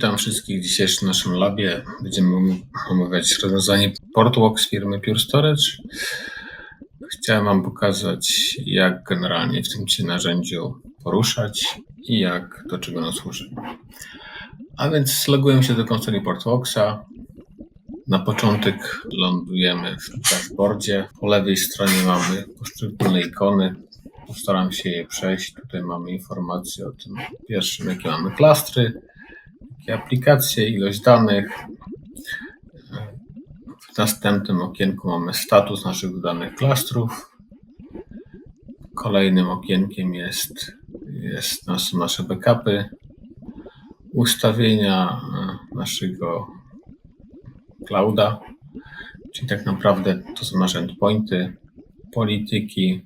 Witam wszystkich w dzisiejszym naszym labie. Będziemy omawiać rozwiązanie Portworx firmy Pure Storage. Chciałem Wam pokazać, jak generalnie w tym się narzędziu poruszać i jak do czego ono służy. A więc loguję się do konsoli Portworxa. Na początek lądujemy w dashboardzie. Po lewej stronie mamy poszczególne ikony. Postaram się je przejść. Tutaj mamy informacje o tym pierwszym, jakie mamy klastry, jakie aplikacje, ilość danych. W następnym okienku mamy status naszych dodanych klastrów. Kolejnym okienkiem jest, jest nas, nasze backupy, ustawienia e, naszego clouda, czyli tak naprawdę to są nasze endpointy, polityki,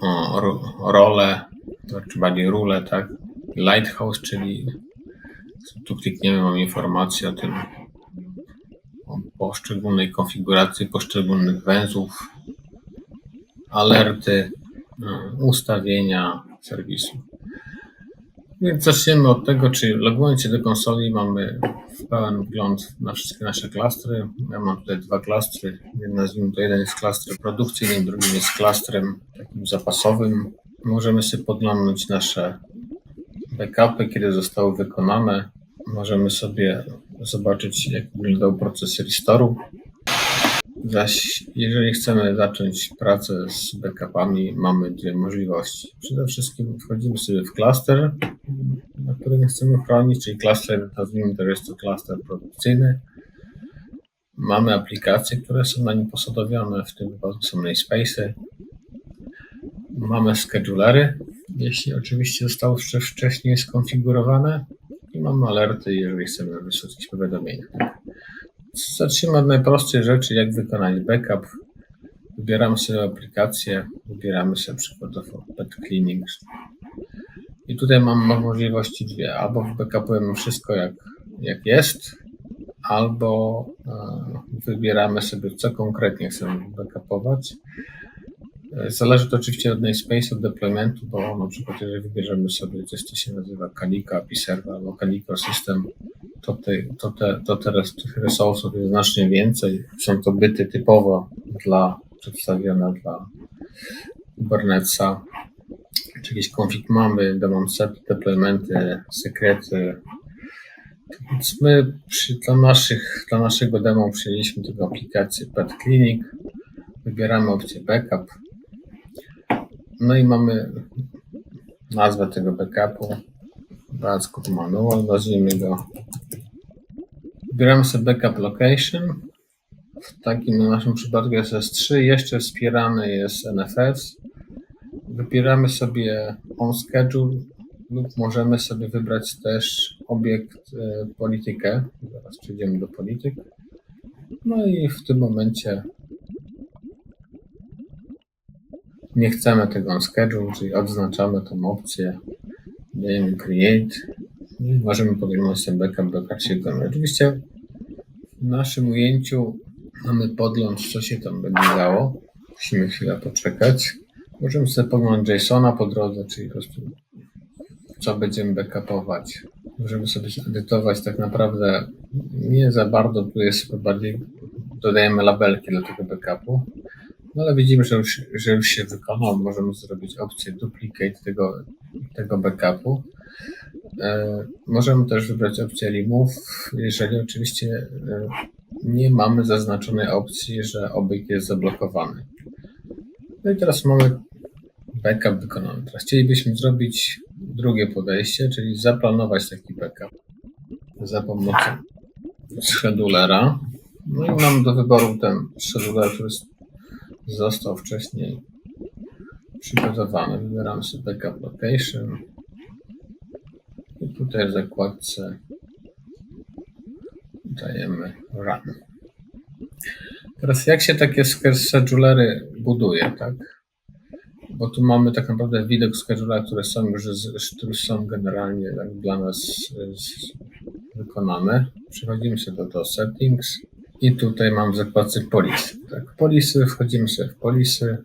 o, ro- role, czy bardziej rule, tak? Lighthouse, czyli tu klikniemy, mamy informację o tym, o poszczególnej konfiguracji poszczególnych węzłów, alerty, y, ustawienia serwisu. Więc zaczniemy od tego, czy logując się do konsoli mamy w pełen wgląd na wszystkie nasze klastry. Ja mam tutaj dwa klastry. Nazwijmy to jeden jest klastrem produkcyjnym, drugi jest klastrem takim zapasowym. Możemy sobie podglądnąć nasze backupy, kiedy zostały wykonane. Możemy sobie zobaczyć, jak wyglądał proces restore'u. Zaś jeżeli chcemy zacząć pracę z backupami, mamy dwie możliwości. Przede wszystkim wchodzimy sobie w klaster, na którym chcemy chronić, czyli klaster, nazwijmy to, jest to klaster produkcyjny. Mamy aplikacje, które są na nim posadowione, w tym wypadku są namespace'y. Mamy schedulery, jeśli oczywiście zostały jeszcze wcześniej skonfigurowane. I mamy alerty, jeżeli chcemy wysłać jakieś powiadomienia. Zacznijmy od najprostszej rzeczy, jak wykonać backup. Wybieramy sobie aplikację, wybieramy sobie przykładowo Pet Cleaning. I tutaj mam możliwości dwie. Albo backupujemy wszystko jak, jak jest, albo e, wybieramy sobie, co konkretnie chcemy backupować. E, Zależy to oczywiście od namespace, od deploymentu, bo na przykład jeżeli wybierzemy sobie coś, co się nazywa Calico API Server albo Calico System, to, te, to, te, to teraz tych resursów jest znacznie więcej. Są to byty typowo dla przedstawione dla Kubernetesa. Czy jakiś config mamy, demon set, deploymenty, sekrety. Więc my przy, dla, naszych, dla naszego demo przyjęliśmy tylko aplikację Pet Clinic. Wybieramy opcję backup. No i mamy nazwę tego backupu. Backup manual, nazwijmy go. Wybieramy sobie backup location. W takim naszym przypadku jest S3. Jeszcze wspierany jest NFS. Wybieramy sobie on schedule lub możemy sobie wybrać też obiekt e, politykę. Zaraz przejdziemy do polityk. No i w tym momencie nie chcemy tego on schedule, czyli odznaczamy tą opcję, dajemy create i możemy podejmować sobie backup do karty gotowej. Oczywiście w naszym ujęciu mamy podgląd, co się tam będzie działo. Musimy chwilę poczekać. Możemy sobie poglądać JSONa po drodze, czyli po prostu co będziemy backupować. Możemy sobie edytować tak naprawdę nie za bardzo, tu jest bardziej dodajemy labelki do tego backupu. No ale widzimy, że już, że już się wykonał. Możemy zrobić opcję duplicate tego, tego backupu. E, możemy też wybrać opcję remove, jeżeli oczywiście e, nie mamy zaznaczonej opcji, że obiekt jest zablokowany. No i teraz mamy backup wykonany. Teraz chcielibyśmy zrobić drugie podejście, czyli zaplanować taki backup za pomocą schedulera. No i mamy do wyboru ten scheduler, który został wcześniej przygotowany. Wybieramy sobie backup location i tutaj w zakładce dajemy run. Teraz jak się takie schedulery buduje, tak? Bo tu mamy tak naprawdę widok schedulera, które są już, które są generalnie tak dla nas wykonane. Przechodzimy sobie do, do settings i tutaj mam w zakładce policy. Tak, policy, wchodzimy sobie w policy,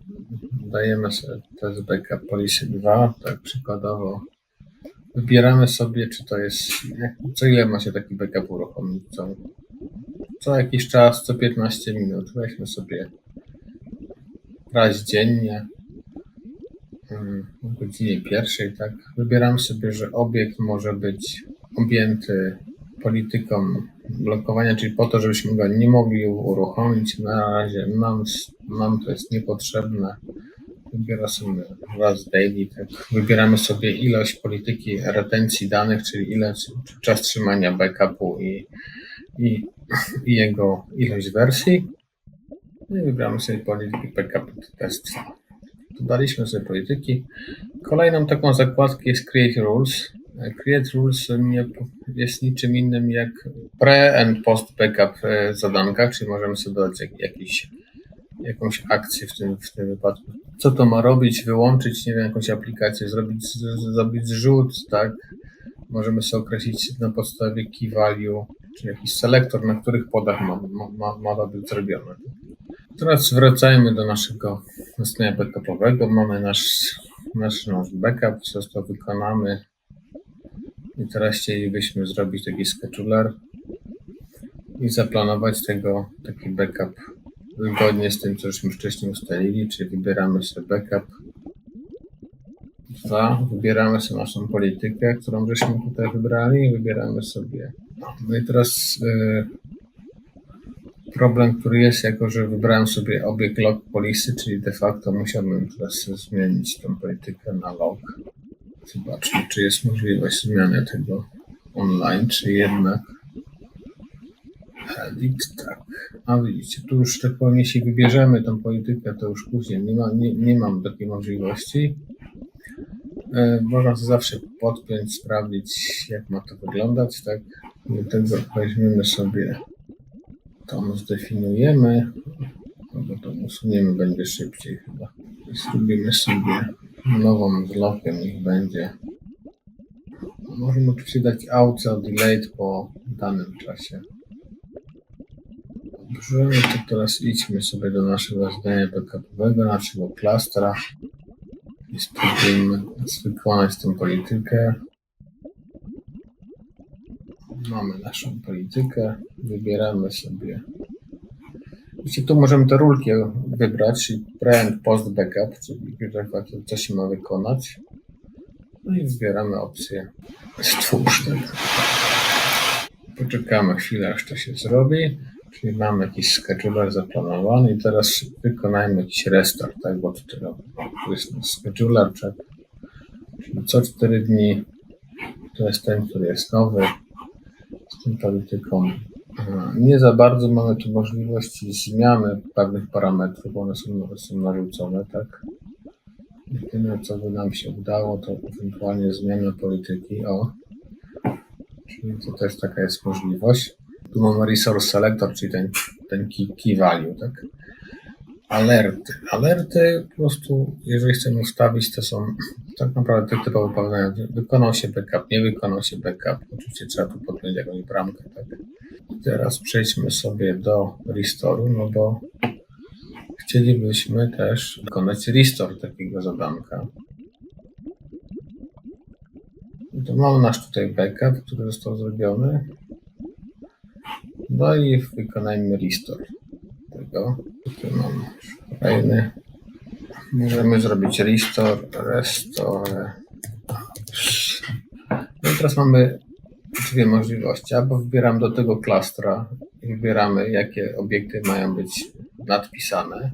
dajemy sobie test backup policy 2, tak przykładowo Wybieramy sobie, czy to jest, co ile ma się taki backup uruchomić. Co, co jakiś czas, co 15 minut. Weźmy sobie raz dziennie, mm, o godzinie pierwszej, tak. Wybieramy sobie, że obiekt może być objęty polityką blokowania, czyli po to, żebyśmy go nie mogli uruchomić. Na razie nam, nam to jest niepotrzebne. Wybiera sobie raz daily, tak. Wybieramy sobie ilość polityki retencji danych, czyli ile czas trzymania backupu i, i, i jego ilość wersji. No i wybieramy sobie polityki backup test. Dodaliśmy sobie polityki. Kolejną taką zakładkę jest Create Rules. Create Rules nie jest niczym innym jak pre and post backup e, zadanka, czyli możemy sobie dodać jak- jakiś, jakąś akcję w tym, w tym wypadku. Co to ma robić? Wyłączyć, nie wiem, jakąś aplikację, zrobić, zrobić zrzut, tak? Możemy sobie określić na podstawie key value, czy jakiś selektor, na których podach ma, ma, ma, to być zrobione. Teraz wracajmy do naszego nastrojenia backupowego. Mamy nasz, nasz, nasz backup, został wykonamy. I teraz chcielibyśmy zrobić taki scheduler i zaplanować tego taki backup zgodnie z tym, co żeśmy wcześniej ustalili, czyli wybieramy sobie backup 2, wybieramy sobie naszą politykę, którą żeśmy tutaj wybrali, wybieramy sobie. No i teraz y, problem, który jest, jako że wybrałem sobie obiekt log policy, czyli de facto musiałbym teraz zmienić tą politykę na log. Zobaczmy, czy jest możliwość zmiany tego online, czy jednak edit, tak. A widzicie, tu już tak powiem, jeśli wybierzemy tą politykę, to już później nie, ma, nie, nie mam takiej możliwości. E, można to zawsze podpiąć, sprawdzić, jak ma to wyglądać, tak. Dlatego weźmiemy sobie to zdefiniujemy, albo to usuniemy, będzie szybciej chyba. Zrobimy sobie nową z logiem, niech będzie. Możemy oczywiście dać auto delayed po danym czasie. Dobrze, no to teraz idźmy sobie do naszego zdania backupowego, naszego klastra i spróbujmy wykonać tę politykę. Mamy naszą politykę, wybieramy sobie. Oczywiście tu możemy te rulki wybrać, czyli pre and post backup, czyli co się ma wykonać. No i wybieramy opcję stwórz. Poczekamy chwilę, aż to się zrobi. Czyli mamy jakiś scheduler zaplanowany i teraz wykonajmy jakiś restart, tak? Bo tutaj no, jest scheduler, tak? Czyli co 4 dni to jest ten, który jest nowy z tą polityką. E, Nie za bardzo mamy tu możliwości zmiany pewnych parametrów, one są, są narzucone, tak? Jedyne, co by nam się udało, to ewentualnie zmiana polityki. O, czyli to też taka jest możliwość. Tu mamy resource selector, czyli ten, ten key, key value, tak? Alerty. Alerty po prostu, jeżeli chcemy ustawić, to są tak naprawdę te typowe powiadomienia. Wykonał się backup, nie wykonał się backup. Oczywiście trzeba tu podpiąć jakąś bramkę, tak? Teraz przejdźmy sobie do restore'u, no bo chcielibyśmy też wykonać restore takiego zadanka. To mamy nasz tutaj backup, który został zrobiony. No i wykonajmy restore tego. Tutaj mamy kolejny. Możemy zrobić restore, restore. No i teraz mamy dwie możliwości. Albo wybieram do tego klastra i wybieramy, jakie obiekty mają być nadpisane.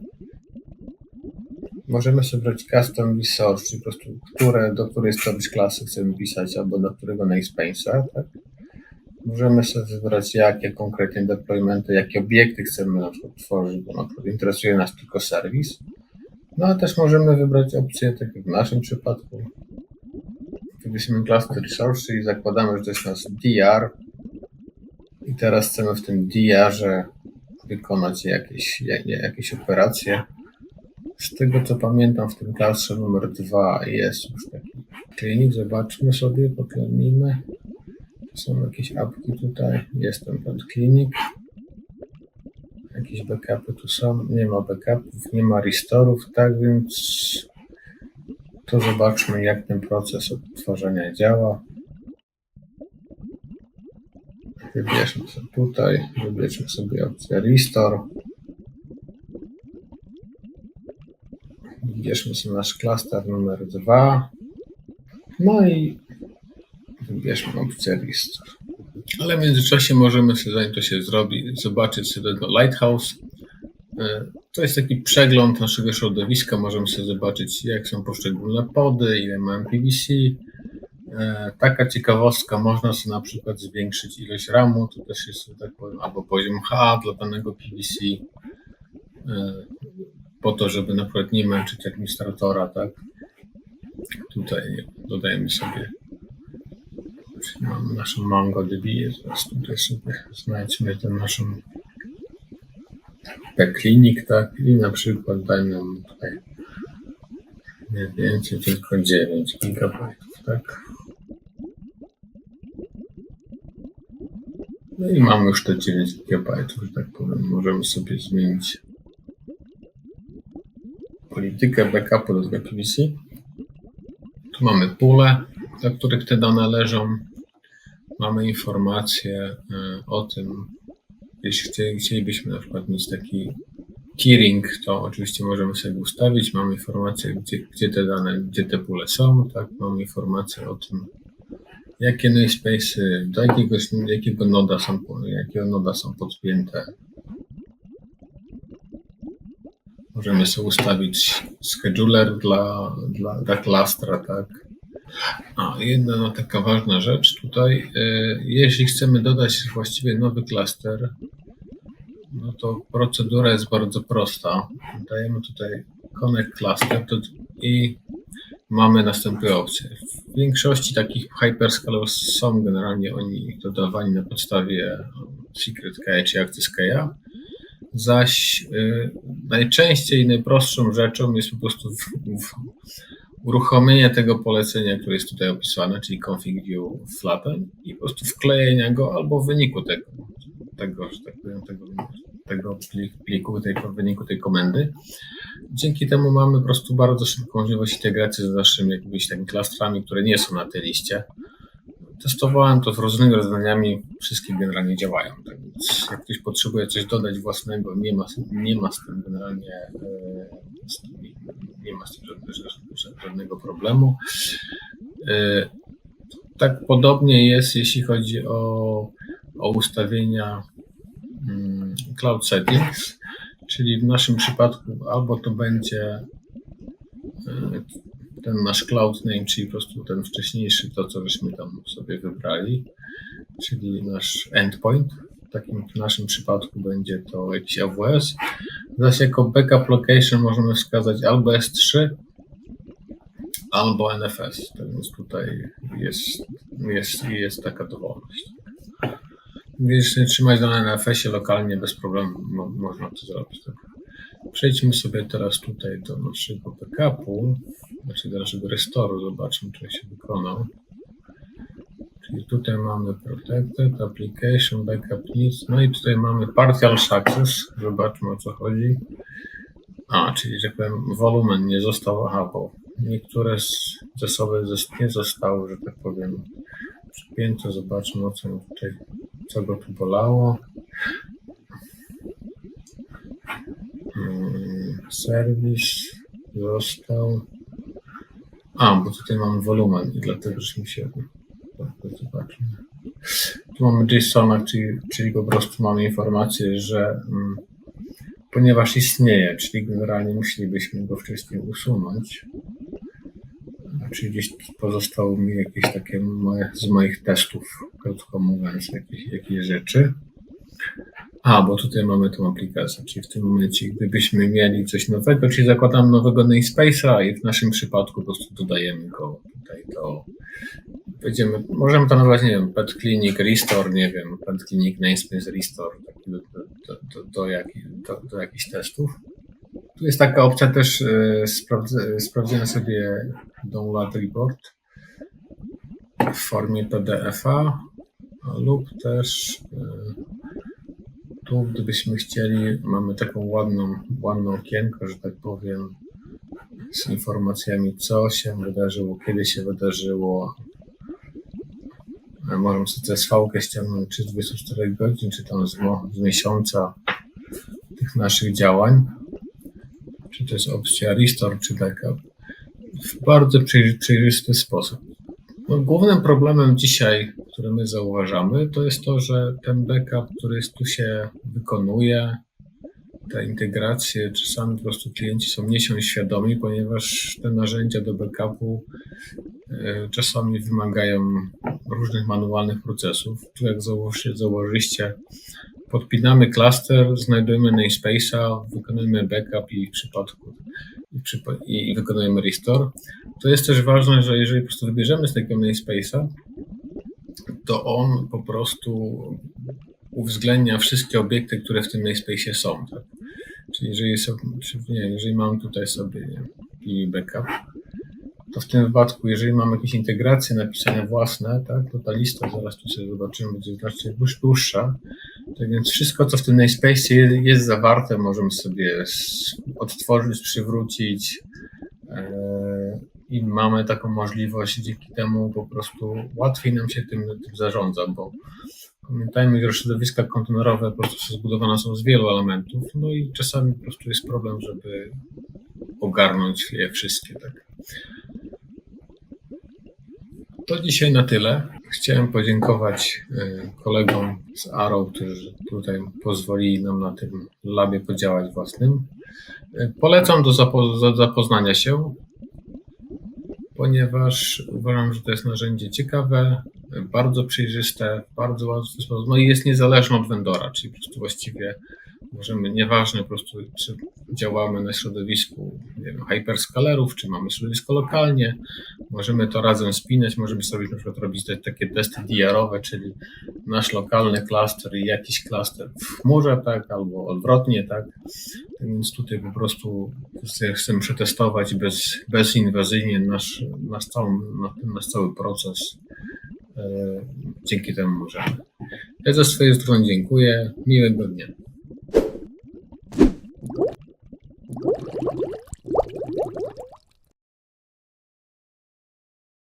Możemy sobie brać custom resource, czyli po prostu które, do której storage klasy chcemy pisać, albo do którego namespace'a, tak? Możemy sobie wybrać, jakie konkretnie deploymenty, jakie obiekty chcemy na przykład tworzyć, bo na przykład interesuje nas tylko serwis. No ale też możemy wybrać opcję, tak jak w naszym przypadku. Wybierzemy cluster resource, czyli zakładamy, że to jest nasz DR. I teraz chcemy w tym DR-ze wykonać jakieś, jak- jakieś operacje. Z tego co pamiętam, w tym klastrze numer 2 jest już taki klinik. Zobaczmy sobie, poklenimy. Są jakieś apki tutaj. Jest ten klinik. Jakieś backupy tu są. Nie ma backupów, nie ma restorów, tak więc to zobaczmy, jak ten proces odtwarzania działa. Wybierzmy sobie tutaj, wybierzmy sobie opcję Restore. Wybierzmy sobie nasz klaster numer 2. No i wybierzmy opcję Restore. Ale w międzyczasie możemy sobie, zanim to się zrobi, zobaczyć sobie tego Lighthouse. E, To jest taki przegląd naszego środowiska. Możemy sobie zobaczyć, jak są poszczególne pody, ile mamy PVC. E, Taka ciekawostka, można sobie na przykład zwiększyć ilość RAMu, to też jest, tak powiem, albo poziom H dla danego PVC, e, po to, żeby na przykład nie męczyć administratora, tak? Tutaj dodajemy sobie Mamy naszą MongoDB, teraz tutaj sobie znajdźmy ten naszą P-Clinic, tak, i na przykład dajmy tutaj nie więcej, tylko 9 GB, tak. No i mamy już te 9 GB, że tak powiem, możemy sobie zmienić politykę backupu do tego PVC. Tu mamy pulę, dla których te dane leżą. Mamy informacje e, o tym, jeśli chci- chcielibyśmy na przykład mieć taki tiering, to oczywiście możemy sobie ustawić. Mamy informację, gdzie, gdzie te dane, gdzie te pule są, tak? Mamy informację o tym, jakie namespace'y, do jakiegoś, jakiego noda są, jakiego noda są podpięte. Możemy sobie ustawić scheduler dla, dla, dla klastra, tak? A, jedna no, taka ważna rzecz tutaj. e, Jeśli chcemy dodać właściwie nowy klaster, no to procedura jest bardzo prosta. Dajemy tutaj connect cluster i mamy następujące opcje. W większości takich hyperscalers są generalnie oni dodawani na podstawie secret key czy access key'a. Zaś y, najczęściej najprostszą rzeczą jest po prostu w, w, uruchomienie tego polecenia, które jest tutaj opisane, czyli config view flatten i po prostu wklejenia go albo w wyniku tego, tego że tak powiem, tego, tego plik- pliku, tej, w wyniku tej komendy. Dzięki temu mamy po prostu bardzo szybką możliwość integracji z naszymi jakimiś takimi klastrami, które nie są na tej liście. Testowałem to z różnymi rozwiązaniami, wszystkie generalnie działają. Tak więc jak ktoś potrzebuje coś dodać własnego, nie ma, nie ma z tym generalnie e, nie ma z tym żadnego, żadnego problemu. E, tak podobnie jest, jeśli chodzi o, o ustawienia mm, cloud settings, czyli w naszym przypadku albo to będzie e, ten nasz cloud name, czyli po prostu ten wcześniejszy, to co żeśmy tam sobie wybrali, czyli nasz endpoint. W takim w naszym przypadku będzie to jakiś AWS. Zaś jako backup location możemy wskazać albo S3, albo NFS. Tak więc tutaj jest, jest, jest taka dowolność. Więc trzymać na NFS-ie lokalnie bez problemu mo, można to zrobić. Tak. Przejdźmy sobie teraz tutaj do naszego backupu, znaczy do naszego restoru, zobaczmy, czy się wykonał. Czyli tutaj mamy Protected, Application, Backup Needs, no i tutaj mamy Partial Success, zobaczmy o co chodzi. A, czyli, że powiem, wolumen nie został, aha, bo niektóre z zasoby zos- nie zostały, że tak powiem, przypięte. Zobaczmy o co tutaj, co go tu bolało. Mm, Serwis został. A, bo tutaj mamy wolumen i dlatego, że mi się. Zobaczmy. Tu mamy JSON, czyli, czyli po prostu mamy informację, że mm, ponieważ istnieje, czyli generalnie musielibyśmy go wcześniej usunąć. Czyli gdzieś pozostało mi jakieś takie moje, z moich testów, krótko mówiąc, jakieś, jakieś rzeczy. A, bo tutaj mamy tą aplikację, czyli w tym momencie, gdybyśmy mieli coś nowego, czyli zakładam nowego namespace'a i w naszym przypadku po prostu dodajemy go tutaj do, będziemy, możemy to nazwać, nie wiem, Pet Clinic Restore, nie wiem, Pet Clinic Namespace Restore, taki do, do, do, do, do, do, jakichś testów. Tu jest taka opcja też, e, sprawdz- sprawdzenia sobie download report w formie PDF-a lub też e, tu, gdybyśmy chcieli, mamy taką ładną, ładną okienko, że tak powiem, z informacjami, co się wydarzyło, kiedy się wydarzyło. E, Możemy sobie CSV-kę ściągnąć czy z 24 godzin, czy tam z, z miesiąca tych naszych działań. Czy to jest opcja Restore, czy Backup. W bardzo przejrzy- przejrzysty sposób. No, głównym problemem dzisiaj, który my zauważamy, to jest to, że ten backup, który tu się wykonuje, te integracje, czasami po prostu klienci są nie są świadomi, ponieważ te narzędzia do backupu e, czasami wymagają różnych manualnych procesów. Tu jak założy, założyliście, podpinamy klaster, znajdujemy namespace'a, wykonujemy backup i w przypadku i, przypa- i wykonujemy restore. To jest też ważne, że jeżeli po prostu wybierzemy z takiego namespace'a, to on po prostu uwzględnia wszystkie obiekty, które w tym namespace'ie są. Tak? Czyli jeżeli, sobie, nie, jeżeli mam tutaj sobie i backup, to w tym wypadku, jeżeli mam jakieś integracje napisane własne, tak, to ta lista, zaraz tu sobie zobaczymy, będzie znacznie dłuż- dłuższa. Tak więc wszystko, co w tym namespace'ie jest, jest zawarte, możemy sobie odtworzyć, przywrócić e, i mamy taką możliwość, dzięki temu po prostu łatwiej nam się tym, tym zarządza, bo Pamiętajmy, że środowiska kontenerowe po prostu zbudowane są z wielu elementów, no i czasami po prostu jest problem, żeby ogarnąć je wszystkie. Tak. To dzisiaj na tyle. Chciałem podziękować e, kolegom z Arrow, którzy tutaj pozwolili nam na tym labie podziałać własnym. E, Polecam do zapo- za- zapoznania się, ponieważ uważam, że to jest narzędzie ciekawe, bardzo przejrzyste, bardzo łatwy sposób, no i jest niezależne od vendora, czyli po prostu właściwie możemy, nieważne po prostu, czy działamy na środowisku nie wiem, hyperscalerów, czy mamy środowisko lokalnie, możemy to razem spinać, możemy sobie na przykład robić te, takie testy DR-owe, czyli nasz lokalny klaster i jakiś klaster w chmurze, tak, albo odwrotnie, tak, więc tutaj po prostu chcemy przetestować bez, bezinwazyjnie nasz, nasz, cały, nasz cały proces. E, Dzięki temu możemy. Ja ze swojej strony dziękuję. Miłego dnia.